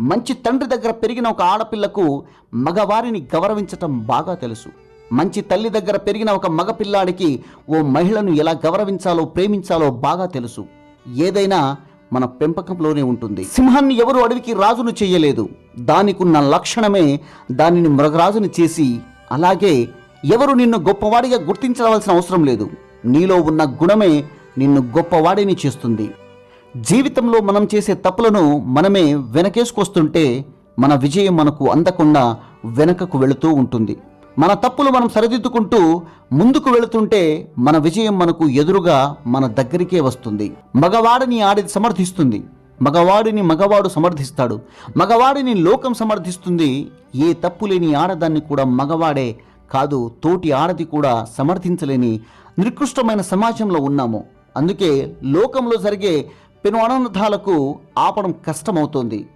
మంచి తండ్రి దగ్గర పెరిగిన ఒక ఆడపిల్లకు మగవారిని గౌరవించటం బాగా తెలుసు. మంచి తల్లి దగ్గర పెరిగిన ఒక మగపిల్లాడికి ఓ మహిళను ఎలా గౌరవించాలో ప్రేమించాలో బాగా తెలుసు. ఏదైనా మన పెంపకంలోనే ఉంటుంది. సింహాన్ని ఎవరు అడవికి రాజును చేయలేదు దానికున్న లక్షణమే దానిని మృగరాజుని చేసి అలాగే ఎవరు నిన్ను గొప్పవాడిగా గుర్తించవలసిన అవసరం లేదు. నీలో ఉన్న గుణమే నిన్ను గొప్పవాడిని చేస్తుంది. జీవితంలో మనం చేసే తప్పులను మనమే వెనకేసుకొస్తుంటే మన విజయం మనకు అందకుండా వెనకకు వెళుతూ ఉంటుంది. మన తప్పులు మనం సరిదిద్దుకుంటూ ముందుకు వెళుతుంటే మన విజయం మనకు ఎదురుగా మన దగ్గరికే వస్తుంది. మగవాడిని ఆడిది సమర్థిస్తుంది. మగవాడిని మగవాడు సమర్థిస్తాడు. మగవాడిని లోకం సమర్థిస్తుంది. ఏ తప్పు లేని ఆడదాన్ని కూడా మగవాడే కాదు తోటి ఆడది కూడా సమర్థించలేని నికృష్టమైన సమాజంలో ఉన్నాము. అందుకే లోకంలో జరిగే పెను అనర్థాలకు ఆపడం కష్టమవుతోంది.